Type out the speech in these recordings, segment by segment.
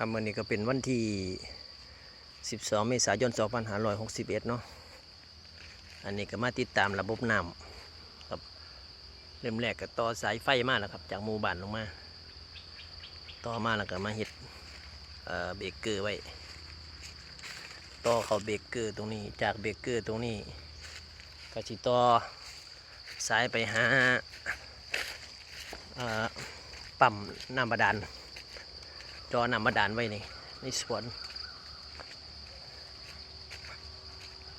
ครับวันนี้ก็เป็นวันที่ 12 เมษายน 2561 เนาะ อันนี้ก็มาติดตามระบบน้ำครับเริ่มแรกก็ต่อสายไฟมาแล้วครับ จากหมู่บ้านลงมา ต่อมาแล้วก็มาเฮ็ดเเบรกเกอร์ไว้ ต่อเข้าเบรกเกอร์ตรงนี้ จากเบรกเกอร์ตรงนี้ ก็สิต่อสายไปหาปั๊มน้ำบาดาล จอนำมาดานไว้ในในสวน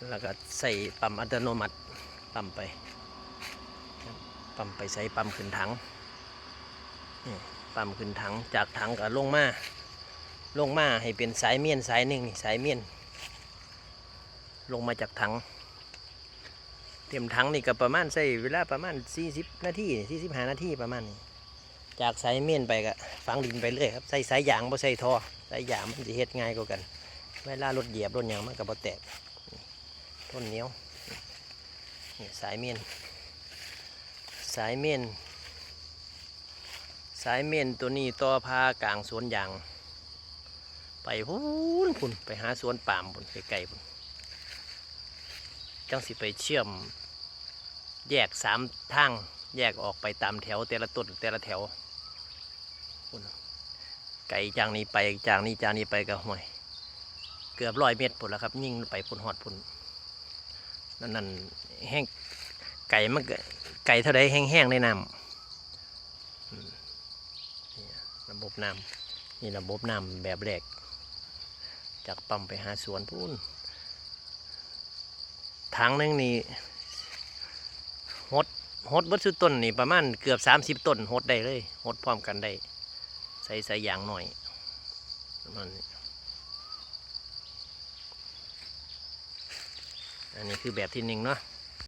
แล้วก็ใส่ปั๊มอัตโนมัติปั๊มไปปั๊มไปใส่ปั๊มขึ้นถังปั๊มขึ้นถังจากถังก็ลงมาลงมาให้เป็นสายเมียนสายหนึ่งนี่สายเมียน ลงมาจากถังเตรียมถังนี่ก็ประมาณใช้เวลาประมาณ 40 นาที45 นาทีประมาณนี้ จากสายเมียนไปก็ฝังดินไปเรื่อยครับใส่สายยางบ่ใส่ท่อสายยางมันจะเฮ็ดง่ายกว่ากัน เวลารถเหยียบรถยางมันก็บ่แตกต้นเหนียวนี่สายเมียนสายเมียนสายเมียนตัวนี้ต่อพากลางสวนยาง ไปพูนพุ่นไปหาสวนป่ามพุ่นไกลๆพุ่นจังสิไปเชื่อม แยกสามทางแยกออกไปตามแถวแต่ละต้นแต่ละแถว พุ่นไก่จางนี้ไปจางนี้จางนี้ไปก็ห่วยเกือบร้อยเมตรพุ่นแล้วครับ ยิ่งไปพุ่นหอดพุ่นนั่นนั่นแห้งไก่มันไก่เท่าใดแห้งๆในน้ำระบบน้ำนี่ระบบน้ำแบบแรก จากปั๊มไปหาสวนพุ่นทางนึงนี่หดหดเบัดสุดต้นนี่ประมาณเกือบสามสิบต้นหดได้เลยหดพร้อมกันได้ ส่ใส่ยางหน่อยมันอันนี้คือแบบที่หนึ่งเนาะ